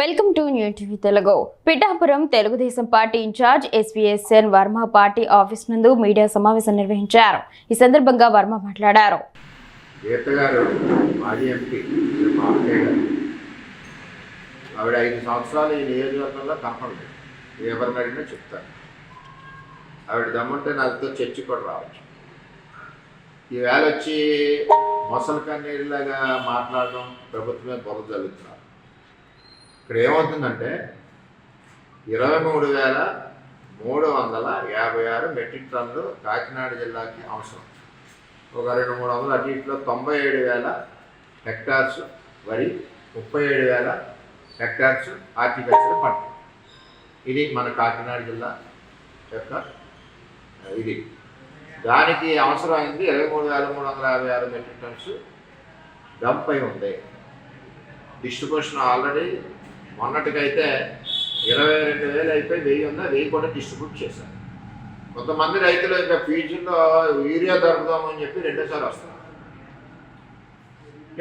Welcome to new TV Telugu. Pithapuram Telugu Desam party in-charge SVSN Varma party office నందు media సమావేశం నిర్వహించారు. ఈ సందర్భంగా వర్మ మాట్లాడారు. గీత మాజీ ఎంపీ ఆవిడ ఐదు సంవత్సరాలు ఈ నియోజకవర్గంలో కనపడలేదు. ఎవరిని అడిగినా చెప్తాను ఆవిడ దమ్ముంటే నాతో చర్చి కూడా రావచ్చు. ఈవేళ వచ్చి మొసలు కన్నీరులాగా మాట్లాడడం ప్రభుత్వమే బుర్ర జరుగుతున్నారు ఇక్కడ ఏమవుతుందంటే ఇరవై మూడు వేల మూడు వందల యాభై ఆరు మెట్రిక్ టన్నులు కాకినాడ జిల్లాకి అవసరం. ఒక రెండు మూడు వందల అటు ఇట్లో తొంభై ఏడు వేల హెక్టార్స్ వరి ముప్పై ఏడు వేల హెక్టార్స్ హార్టికల్చర్ పంట. ఇది మన కాకినాడ జిల్లా యొక్క ఇది. దానికి అవసరమైంది ఇరవై మూడు వేల మూడు వందల యాభై ఆరు మెట్రిక్ టన్స్ డంప్ అయి ఉంది. డిస్ట్రిబ్యూషన్ ఆల్రెడీ మొన్నటికైతే ఇరవై రెండు వేలు అయిపోయి వెయ్యి ఉందా వెయ్యి కూడా డిస్ట్రిబ్యూట్ చేశారు. కొంతమంది రైతులు ఇంకా ఫీజుల్లో యూరియా దొరుకుదామని చెప్పి రెండోసారి వస్తారు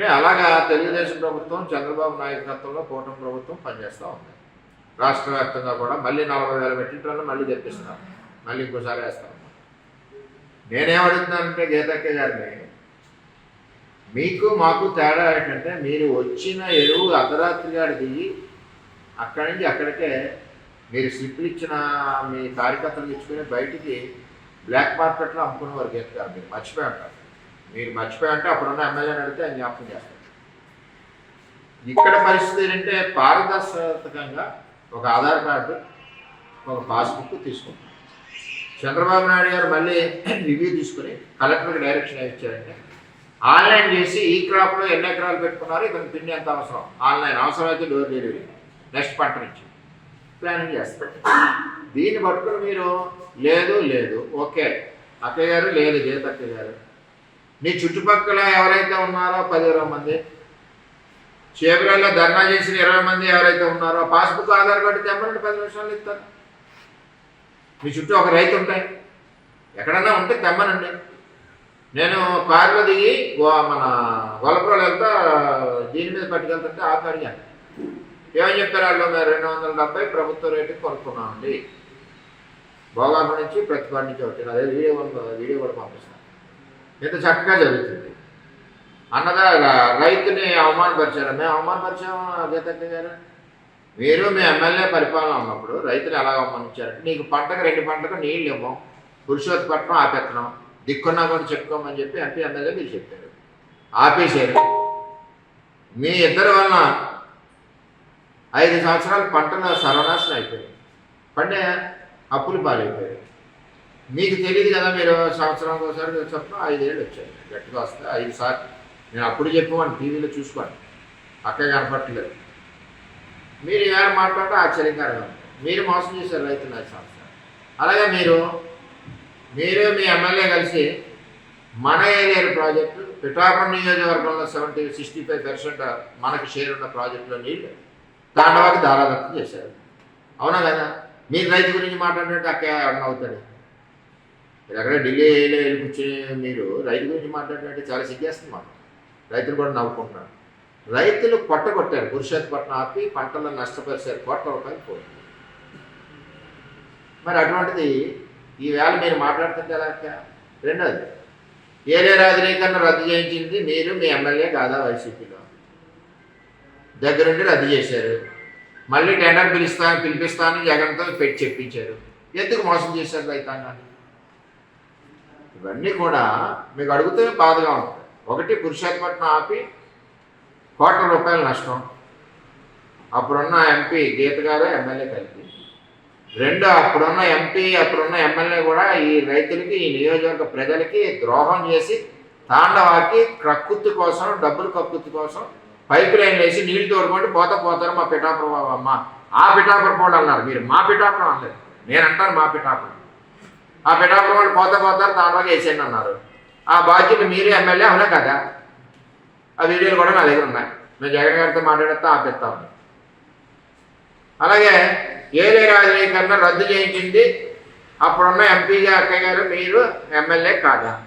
ఏ అలాగా తెలుగుదేశం ప్రభుత్వం చంద్రబాబు నాయకత్వంలో కూటమి ప్రభుత్వం పనిచేస్తూ ఉంది. రాష్ట్ర వ్యాప్తంగా కూడా మళ్ళీ నలభై వేల మెట్రిక్ టన్నులు మళ్ళీ తెప్పిస్తున్నారు మళ్ళీ ఇంకోసారి వేస్తాం నేనేమడుగుతున్నానంటే గీతక్క గారిని మీకు మాకు తేడా ఏంటంటే మీరు వచ్చిన ఎరువు అర్ధరాత్రి గారికి దిగి అక్కడి నుంచి అక్కడికే మీరు స్లిప్లు ఇచ్చిన మీ కార్యకర్తలు ఇచ్చుకుని బయటికి బ్లాక్ మార్కెట్లో అమ్ముకునే వారు గీత మీరు. మర్చిపోయి ఉంటారు. మీరు మర్చిపోయి ఉంటే అప్పుడున్న ఎమ్మెల్యేని అడిగితే ఆయన జ్ఞాపకం చేస్తారు. ఇక్కడ పరిస్థితి ఏంటంటే పారదర్శకంగా ఒక ఆధార్ కార్డు ఒక పాస్బుక్ తీసుకుంటాం చంద్రబాబు నాయుడు గారు మళ్ళీ రివ్యూ తీసుకుని కలెక్టర్కి డైరెక్షన్ ఇచ్చారంటే ఆన్లైన్ చేసి ఈ క్రాప్లో ఎన్ని ఎకరాలు పెట్టుకున్నారు ఇతను పిండి ఎంత అవసరం? ఆన్లైన్. అవసరమైతే డోర్ డెలివరీ. నెక్స్ట్ పంట నుంచి. ప్లానింగ్ చేస్తారు దీన్ని పట్టుకుని మీరు లేదు లేదు ఓకే. అక్కయ్య గారు లేదు లేదు అక్కయ్య గారు. మీ చుట్టుపక్కల ఎవరైతే ఉన్నారో పది ఇరవై మంది చేపలలో ధర్నా చేసిన ఇరవై మంది ఎవరైతే ఉన్నారో పాస్బుక్ ఆధార్ కార్డు తెమ్మనండి పది నిమిషాలు ఇస్తారు. మీ చుట్టూ ఒక రైతు ఉంటాయి ఎక్కడన్నా ఉంటే తెమ్మనండి. నేను కారులో దిగి గో- మన గొలపురాలు వెళ్తా దీని మీద పట్టుకెళ్తుంటే ఆ అడిగాను ఏమని చెప్పారు వాళ్ళు మేము రెండు వందల డెబ్బై ప్రభుత్వ రేటు కొనుక్కున్నామండి భోగాపురం నుంచి ప్రతిపాడు నుంచి వచ్చాను అదే వీడియో వీడియో కూడా పంపిస్తాను. ఇంత చక్కగా జరుగుతుంది. అన్నదా రైతుని అవమానపరిచారు? మేము అవమానపరిచాము గీతక్క గారు? మీరు మీ ఎమ్మెల్యే పరిపాలన ఉన్నప్పుడు రైతులు ఎలా అవమానించారంటే నీకు పంటకు రెండు పంటకు నీళ్ళు ఇవ్వం పురుషోత్పట్నం ఆపెత్తనం దిక్కున్నా కూడా చెప్పుకోమని చెప్పి ఎంపీ ఎమ్మెల్యే మీరు చెప్పారు. ఆపేశారు. మీ ఇద్దరి వలన ఐదు సంవత్సరాలు పంటలు సర్వనాశనం అయిపోయాయి పండే అప్పులు పాలైపోయాయి. మీకు తెలియదు కదా మీరు సంవత్సరం ఒకసారి చెప్పిన ఐదేళ్ళు వచ్చాయి. గట్టిగా వస్తే ఐదు సార్లు. నేను అప్పుడు చెప్పేవాడిని టీవీలో చూసుకోండి అక్క కనపట్టలేదు మీరు ఎవరు మాట్లాడితే ఆశ్చర్యకరంగా మీరు మోసం చేశారు రైతులు ఐదు సంవత్సరాలు. అలాగే మీరు మీరు మీ ఎమ్మెల్యే కలిసి మన ఏరియా ప్రాజెక్టు పిఠాపురం నియోజకవర్గంలో సెవెంటీ సిక్స్టీ ఫైవ్ పర్సెంట్ మనకి షేర్ ఉన్న ప్రాజెక్టులో నీళ్ళు తాండవాకి దారాదత్తం చేశారు. అవునా కదా? మీరు రైతు గురించి మాట్లాడినట్టు అక్క అవుతాడు. మీరు అక్కడ ఢిల్లీలో వెళ్ళి కూర్చొని మీరు రైతు గురించి మాట్లాడినట్టు చాలా సిగ్గేస్తుంది మాకు. రైతులు కూడా నవ్వుకుంటున్నారు. రైతులు కొట్ట కొట్టారు పురుషోత్పట్నం ఆపి పంటలను నష్టపరిచారు. కోట్ల రూపాయలు పోయింది. మరి అటువంటిది ఈవేళ మీరు మాట్లాడుతుంటే ఎలా అక్క? రెండోది ఏరే రాజనీకరణ రద్దు చేయించింది మీరు మీ ఎమ్మెల్యే కాదా వైసీపీలో. దగ్గరుండి రద్దు చేశారు. మళ్ళీ టెండర్ పిలుస్తా పిలిపిస్తానని జగన్తో పెట్టి చెప్పించారు. ఎందుకు మోసం చేశారు రైతాంగాన్ని? ఇవన్నీ కూడా మీకు అడుగుతే బాధగా ఉంటుంది. ఒకటి పురుషోత్పట్నం ఆపి కోట్ల రూపాయల నష్టం. అప్పుడున్న ఎంపీ గీత గారు ఎమ్మెల్యే కలిపి. రెండు అప్పుడున్న ఎంపీ అప్పుడున్న ఎమ్మెల్యే కూడా ఈ రైతులకి ఈ నియోజకవర్గ ప్రజలకి ద్రోహం చేసి తాండవాకి ప్రకృతి కోసం డబ్బులు కక్కుర్తి కోసం పైప్ లైన్ వేసి నీళ్ళు తోడుకుంటూ పోత పోతారు మా పిఠాపురం అమ్మ. ఆ పిఠాపురం వాళ్ళు అన్నారు మీరు మా పిఠాపురం అనలేదు. నేను అంటాను మా పిఠాపురం. ఆ పిఠాపురం వాళ్ళు పోత పోతారు తాండవాకి వేసేయండి అన్నారు. ఆ బాధ్యత మీరు ఎమ్మెల్యే అవునా కదా? ఆ వీడియోలు కూడా నా దగ్గర ఉన్నాయి. మేము జగన్ గారితో మాట్లాడితే ఆపిస్తా ఉన్నాను అలాగే ఏలే రాజకీయ రద్దు చేయించింది. అప్పుడున్న ఎంపీగా అక్కయ్య గారు మీరు ఎమ్మెల్యే కాదా?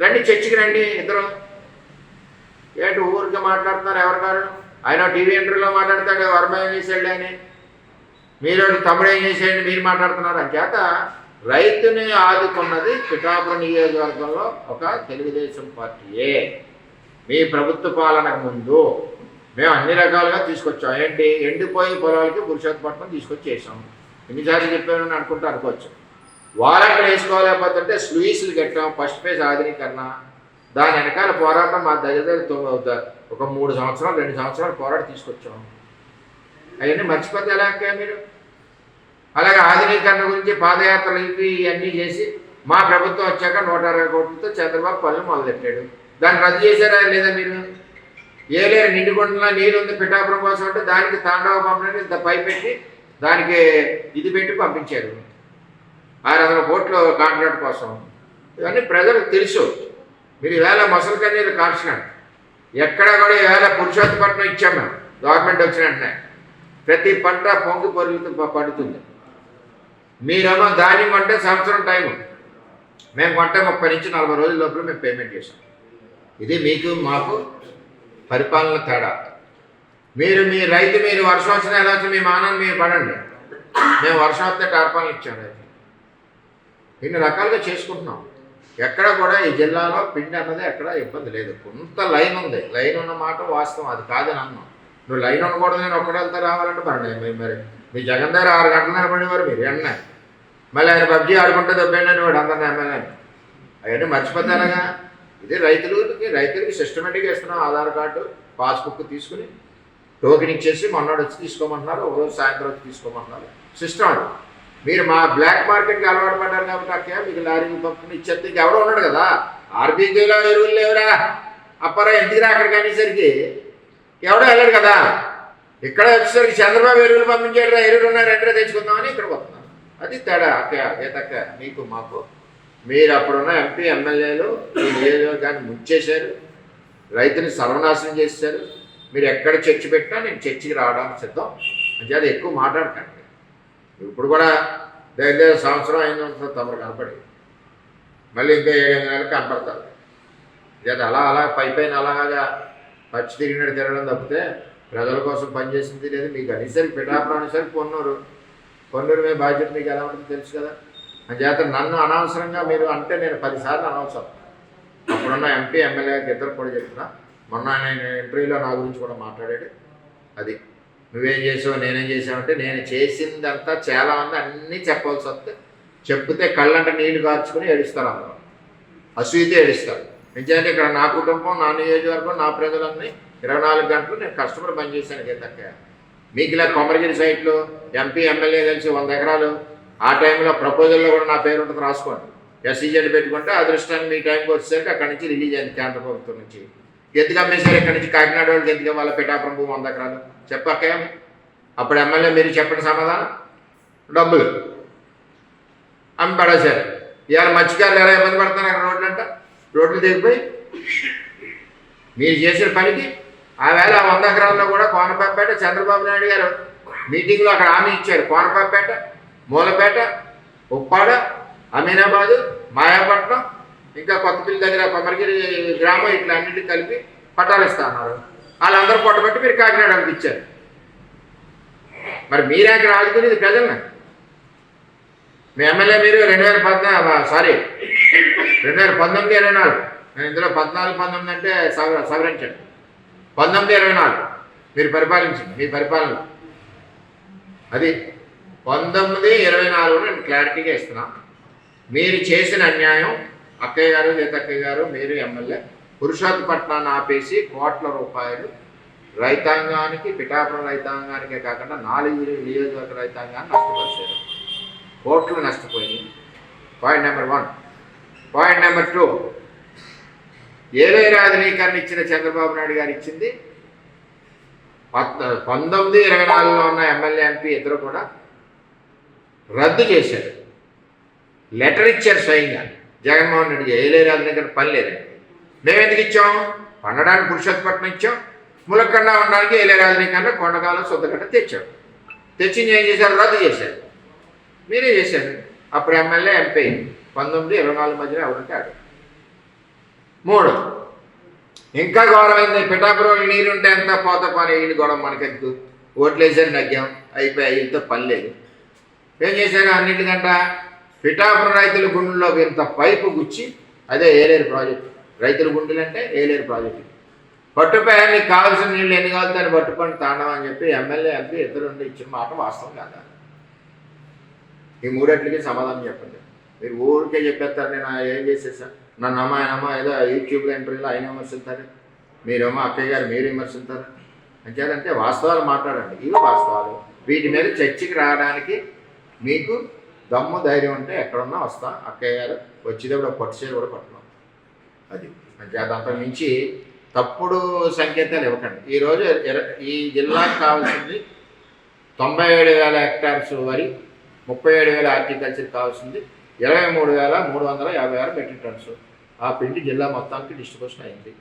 రండి చర్చికి రండి ఇద్దరు. ఏంటి ఊరికి మాట్లాడుతున్నారు? ఎవరు గారు ఆయన టీవీ ఇంటర్వ్యూలో మాట్లాడతాడు వర్మ ఏం చేసాడు అని? మీరు తమ్ముడు ఏం చేసేయండి మీరు మాట్లాడుతున్నారు? అంచేత రైతుని ఆదుకున్నది పిఠాపురం నియోజకవర్గంలో ఒక తెలుగుదేశం పార్టీయే. మీ ప్రభుత్వ పాలనకు ముందు మేము అన్ని రకాలుగా తీసుకొచ్చాం. ఏంటి? ఎండిపోయి పొలాలకి పురుషోత్పట్నం తీసుకొచ్చేసాం. ఎన్నిసార్లు చెప్పాను అనుకుంటూ అనుకోవచ్చు. వాళ్ళు అక్కడ వేసుకోలేకపోతుంటే స్లూయిస్లు కట్టాం. ఫస్ట్ ఫేజ్ ఆధునీకరణ. దాని వెనకాల పోరాటం మా దగ్గర దగ్గర తొమ్మిది ఒక మూడు సంవత్సరాలు రెండు సంవత్సరాలు పోరాటం తీసుకొచ్చాం. అవన్నీ మర్చిపోతే ఎలా మీరు? అలాగే ఆధునీకరణ గురించి పాదయాత్రలు ఇవి ఇవన్నీ చేసి మా ప్రభుత్వం వచ్చాక నూట అరవై కోట్లతో చంద్రబాబు పనులు మొదలెట్టాడు. దాన్ని రద్దు చేశారా లేదా మీరు? ఏ లేరు నిండుకుంటున్నా నీరు ఉంది పిఠాపురం కోసం అంటే దానికి తాండవ పంపడానికి ఇంత పై పెట్టి దానికి ఇది పెట్టి పంపించారు. ఆరు వందల కోట్లు కాంట్రాక్ట్ కోసం. ఇవన్నీ ప్రజలకు తెలుసు. మీరు ఈవేళ మొసలి కన్నీరు కాల్చినాడు ఎక్కడ కూడా ఈవేళ పురుషోత్తపట్నం ఇచ్చాం మేము. గవర్నమెంట్ వచ్చిన వెంటనే. ప్రతి పంట పొంగి పొరుగుతూ పడుతుంది. మీరేమో ధాన్యం కొంటే సంవత్సరం టైం మేము కొంటే ముప్పై నుంచి నలభై రోజుల లోపల మేము పేమెంట్ చేసాం ఇది మీకు మాకు పరిపాలన తేడా. మీరు మీ రైతు మీరు వర్షం వచ్చినా ఎలా వచ్చినా మీ మానాన్ని మీరు పడండి. మేము వర్షం వస్తే టార్పాలను ఇచ్చాం రైతు ఇన్ని రకాలుగా చేసుకుంటున్నాం. ఎక్కడ కూడా ఈ జిల్లాలో పిండి అన్నది ఎక్కడ ఇబ్బంది లేదు. కొంత లైన్ ఉంది. లైన్ ఉన్న మాట వాస్తవం. అది కాదని అన్నాం. నువ్వు లైన్ ఉండకూడదు నేను ఒక్కడంతా రావాలంటే మరి మేము మరి- మీ జగన్ దగ్గర ఆరు గంటలు నిలబడేవారు మీరు. ఎన్న? మళ్ళీ ఆయన పబ్జీ ఆడుకుంటే దెబ్బండి వాడు అందరిని ఎమ్మెల్యే. అవన్నీ మర్చిపోతానగా ఇది రైతులకి రైతులకి సిస్టమేటిక్గా ఇస్తున్నాం ఆధార్ కార్డు పాస్బుక్ తీసుకుని టోకెన్ ఇచ్చేసి మొన్నడు వచ్చి తీసుకోమంటున్నారు ఒక రోజు సాయంత్రం వచ్చి తీసుకోమంటున్నారు. సిస్టమ్ అది. మీరు మా బ్లాక్ మార్కెట్కి అలవాటు పడ్డారు కాబట్టి అక్క మీకు లారీలు పంపిణీ ఇచ్చేస్తే ఎవడో ఉన్నాడు కదా. ఆర్బీకేలో ఎరువులు లేవురా. అప్పారా ఎందుకురా అక్కడికి అనేసరికి ఎవడో వెళ్ళాడు కదా. ఇక్కడ వచ్చేసరికి చంద్రబాబు ఎరువులు పంపించాడు ఎరువులు ఉన్నారు రెండో తెచ్చుకుందామని ఇక్కడికి వస్తున్నాను అది తేడా అక్క ఏతక్క మీకు మాకు మీరు అప్పుడున్న ఎంపీ ఎమ్మెల్యేలు ఈ నియోజకవర్గాన్ని ముంచేశారు. రైతుని సర్వనాశనం చేశారు మీరు ఎక్కడ చర్చ పెట్టినా నేను చర్చికి రావడానికి సిద్ధం. అంటే అది ఎక్కువ మాట్లాడకండి. ఇప్పుడు కూడా దగ్గర దగ్గర సంవత్సరం అయిన తమరు కనపడి. మళ్ళీ ఇంకా ఏడెనిమిది నెలలు కనపడతారు. ఇక అలా అలా పై పైన అలాగా పచ్చి తిరిగినట్టు తిరగడం తప్పితే ప్రజల కోసం పనిచేసింది లేదు. మీకు అనేసరికి పిఠాపురం అనేసరికి కొన్నూరు. కొన్నూరు మీద బాధ్యత మీకు ఎలా ఉంటుందో తెలుసు కదా. చేత నన్ను అనవసరంగా మీరు అంటే నేను పదిసార్లు అనవసరం. అప్పుడున్న ఎంపీ ఎమ్మెల్యే ఇద్దరు కూడా చెప్తున్నా మొన్న ఆయన ఇంటర్వ్యూలో నా గురించి కూడా మాట్లాడాడు. అది నువ్వేం చేసావు నేనేం చేసావంటే నేను చేసిందంతా చాలా ఉంది అన్నీ చెప్పాల్సి వస్తే చెప్తే కళ్ళంట నీళ్ళు కార్చుకుని ఏడుస్తారు అందరూ. అసూయితే ఏడుస్తారు. నిజానికి ఇక్కడ నా కుటుంబం నా నియోజకవర్గం నా ప్రజలన్నీ ఇరవై నాలుగు గంటలు నేను కష్టపడి పనిచేశాను గీతక్క. మీకు ఇలా కొమరగిరి సైట్లో ఎంపీ ఎమ్మెల్యే కలిసి వంద ఎకరాలు ఆ టైంలో ప్రపోజల్లో కూడా నా పేరు ఉంటుంది రాసుకోండి. ఎస్సీజెడ్ పెట్టుకుంటే అదృష్టాన్ని మీ టైంకి వచ్చేసరికి అక్కడి నుంచి రిలీజ్ అయింది కేంద్ర ప్రభుత్వం నుంచి. ఎందుకు అమ్మేశారు ఇక్కడి నుంచి? కాకినాడ వాళ్ళకి ఎందుకు వాళ్ళ పిఠాపురం భూమి వంద ఎకరాలు. చెప్పాకేం అప్పుడు ఎమ్మెల్యే మీరు చెప్పండి సమాధానం? డబ్బులు. అమ్మి పడేశారు. ఇవాళ మత్స్యకారులు ఎలా ఇబ్బంది పడుతున్నారు అక్కడ రోడ్లు అంట రోడ్లు దిగిపోయి మీరు చేసిన పనికి ఆ వేళ వంద ఎకరాల్లో కూడా కోనపాపేట చంద్రబాబు నాయుడు గారు మీటింగ్లో అక్కడ హామీ ఇచ్చారు. కోనపాపేట మూలపేట ఉప్పాడ అమీనాబాదు మాయాపట్నం ఇంకా కొత్తపల్లి దగ్గర కొమరగిరి గ్రామం ఇట్లా అన్నింటి కలిపి పట్టాలు ఇస్తా అన్నారు. వాళ్ళందరూ పొట్టబెట్టి మీరు కాకినాడ ఇచ్చారు. మరి మీరే అక్కడ ఆదుకునేది ప్రజల్ని? మీ ఎమ్మెల్యే మీరు రెండు వేల పద్నాలుగు సారీ రెండు వేల పంతొమ్మిది ఇరవై నాలుగు. నేను ఇందులో పద్నాలుగు పంతొమ్మిది అంటే సవర సవరించండి. పంతొమ్మిది ఇరవై నాలుగు. మీరు పరిపాలించండి మీ పరిపాలన. అది పంతొమ్మిది ఇరవై నాలుగు నేను క్లారిటీగా ఇస్తున్నా. మీరు చేసిన అన్యాయం అక్కయ్య గారు గీతక్కయ్య గారు మీరు ఎమ్మెల్యే. పురుషోత్తపట్నాన్ని ఆపేసి కోట్ల రూపాయలు రైతాంగానికి పిఠాపురం రైతాంగానికే కాకుండా నాలుగు నియోజకవర్గ రైతాంగాన్ని నష్టపరిచారు. కోట్లు నష్టపోయినాయి. Point number one point number two ఏలే రాజనీకరణ ఇచ్చిన చంద్రబాబు నాయుడు గారు ఇచ్చింది. పంతొమ్మిది ఇరవై నాలుగులో ఉన్న ఎమ్మెల్యే ఎంపీ ఇద్దరు కూడా రద్దు చేశారు. లెటర్ ఇచ్చారు స్వయంగా. జగన్మోహన్ రెడ్డి ఏలే దగ్గర పని లేదండి మేము ఎందుకు ఇచ్చాం? పండడానికి పురుషోత్పట్నం ఇచ్చాం. ములక్కండ ఉండడానికి ఏలే కంటే కొండకాలం సొంతగట్ట తెచ్చాం. తెచ్చింది ఏం చేశారు రద్దు చేశారు మీరే చేశారు. అప్పుడు ఎమ్మెల్యే ఎంపీ పంతొమ్మిది ఇరవై నాలుగు మధ్యన ఎవరంటే ఆడు మూడు. ఇంకా ఘోరమైంది. పిఠాపురంలో నీరుంటే ఎంత పోత పని వీళ్ళు గొడవ మనకెందుకు ఓట్లేసారు నగ్గాం. అయిపోయి వీళ్ళతో పని లేదు. ఏం చేశారు? అన్నింటికంట పిఠాపురం రైతుల గుండెలో ఇంత పైపు గుచ్చి అదే ఏలేరు ప్రాజెక్టు. రైతుల గుండెలు అంటే ఏలేరు ప్రాజెక్టు. పట్టుపై కావాల్సిన నీళ్ళు ఎన్ని కావాలని పట్టుపని తాండం అని చెప్పి ఎమ్మెల్యే ఎంపీ ఇద్దరు నుండి ఇచ్చిన మాట వాస్తవం కాదా? ఈ మూడట్లకి సమాధానం చెప్పండి. మీరు ఊరికే చెప్పేస్తారు నేను ఏం చేసేసాను నన్ను అమ్మ ఆయన ఏదో యూట్యూబ్లో ఇంటర్వ్యూలో ఆయన విమర్శిస్తారు మీరేమో అక్కయ్య గారు మీరు విమర్శిస్తారు అంచేదంటే వాస్తవాలు మాట్లాడండి. ఇవి వాస్తవాలు. వీటి మీద చర్చకి రావడానికి మీకు దమ్ము ధైర్యం ఉంటే ఎక్కడున్నా వస్తా. అక్కయ్య గారు వచ్చేటప్పుడు పట్టు చీర కూడా పట్టుకున్నాం అది. అంచేత మించి తప్పుడు సంకేతాలు ఇవ్వకండి. ఈరోజు ఇర- ఈ జిల్లాకు కావాల్సింది తొంభై ఏడు వేల హెక్టార్స్ వరి ముప్పై ఏడు వేల హార్టికల్చర్ కావాల్సింది ఇరవై మూడు వేల మూడు వందల యాభై ఆరు మెట్రిక్ టన్స్. ఆ పిండి జిల్లా మొత్తానికి డిస్ట్రిబ్యూషన్ అయింది.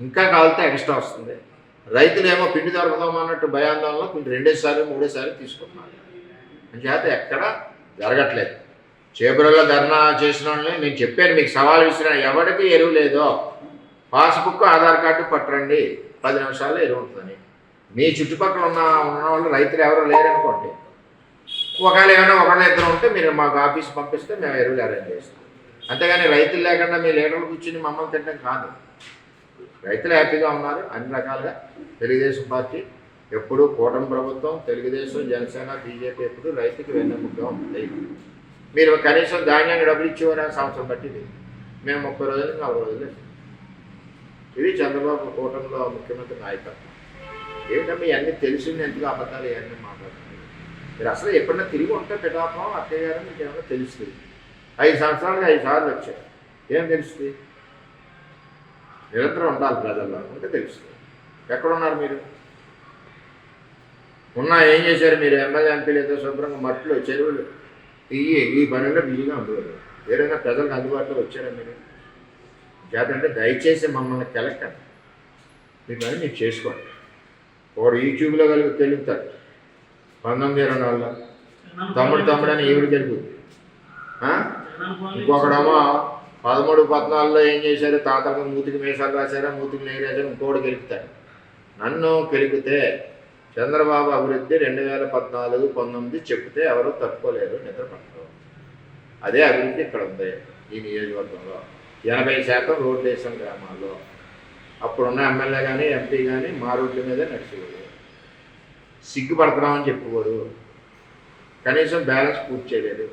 ఇంకా కావాలితే ఎక్స్ట్రా వస్తుంది. రైతులేమో పిండి దొరకదామన్నట్టు భయాందోళనలో కొంచెం రెండేసారి మూడేసారి తీసుకుంటున్నారు. అంచేత ఎక్కడ జరగట్లేదు. చేపలలో ధర్నా చేసిన వాళ్ళని నేను చెప్పాను మీకు సవాల్ విసిరా ఎవరికి ఎరువు లేదో. పాస్బుక్ ఆధార్ కార్డు పట్టండి పది నిమిషాల్లో ఎరువు ఉంటుందని. మీ చుట్టుపక్కల ఉన్న ఉన్న వాళ్ళు రైతులు ఎవరు లేరనుకోండి. ఒకవేళ ఏమైనా ఒకళ్ళ ఇద్దరు ఉంటే మీరు మాకు ఆఫీస్ పంపిస్తే మేము ఎరువులు అరేంజ్ చేస్తాం. అంతేగాని రైతులు లేకుండా మీ లీడర్లు కూర్చుని మమ్మల్ని తినడం కాదు. రైతులు హ్యాపీగా ఉన్నారు అన్ని రకాలుగా. తెలుగుదేశం పార్టీ ఎప్పుడు కూటమి ప్రభుత్వం తెలుగుదేశం జనసేన బీజేపీ ఎప్పుడు రైతుకి వెన్నెముగ్గా ఉంది మీరు కనీసం ధాన్యాన్ని డబ్బులు ఇచ్చేవారు సంవత్సరం పట్టింది. మేము ముప్పై రోజులు నలభై రోజులు ఇది చంద్రబాబు కూటమిలో ముఖ్యమంత్రి నాయకత్వం. ఏమిటమ్మా ఇవన్నీ తెలిసింది ఎందుకు అబద్ధాలు ఇవన్నీ మాట్లాడుతున్నారు? మీరు అసలు ఎప్పుడన్నా తిరిగి ఉంటే పిఠాపురం అత్తయ్య గారు మీకు ఏమైనా తెలుస్తుంది? ఐదు సంవత్సరాలుగా ఐదు సార్లు వచ్చారు. ఏం తెలుస్తుంది? నిరంతరం ఉండాలి ప్రజల్లో ఉంటే తెలుస్తుంది. ఎక్కడున్నారు మీరు? ఉన్నా ఏం చేశారు మీరు? ఎమ్మెల్యే ఎంపీలు ఏదో శుభ్రంగా మట్లు చెరువులు ఇవి ఈ పనుల్లో బిజీగా ఉండేవారు. ఏదైనా ప్రజలకు అందుబాటులో వచ్చారా మీరు? చేతంటే దయచేసి మమ్మల్ని కలెక్టర్ మీ పని మీరు చేసుకోండి. ఒకడు యూట్యూబ్లో కలిగి తెలుగుతాడు. పంతొమ్మిది ఇరవై నాలుగులో తమ్ముడు తమ్ముడు అని ఈవిడ తెలుగుతుంది ఇంకొకడేమో పదమూడు పద్నాలుగులో ఏం చేశారు? తాతకు మూతికి మేషాలు రాశారా? మూతికి నెయ్యి రాశారు? ఇంకోటి గెలుపుతాడు. నన్ను గెలిపితే చంద్రబాబు అభివృద్ధి రెండు వేల పద్నాలుగు పంతొమ్మిది చెప్తే ఎవరు తట్టుకోలేరు నిద్రపడతారు అదే అభివృద్ధి ఇక్కడ ఉంది ఈ నియోజకవర్గంలో. ఎనభై శాతం రోడ్లు వేసాం గ్రామాల్లో. అప్పుడున్న ఎమ్మెల్యే కానీ ఎంపీ కానీ మా రోడ్ల మీదే నడిచేవాడు సిగ్గుపడుతున్నామని చెప్పుకోడు కనీసం బ్యాలెన్స్ పూర్తి చేయలేదు.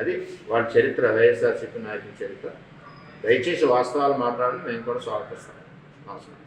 అది వాళ్ళ చరిత్ర వైఎస్ఆర్సీపీ నాయకుల చరిత్ర. దయచేసి వాస్తవాలు మాట్లాడి మేము కూడా స్వాగతిస్తాం నమస్కారం.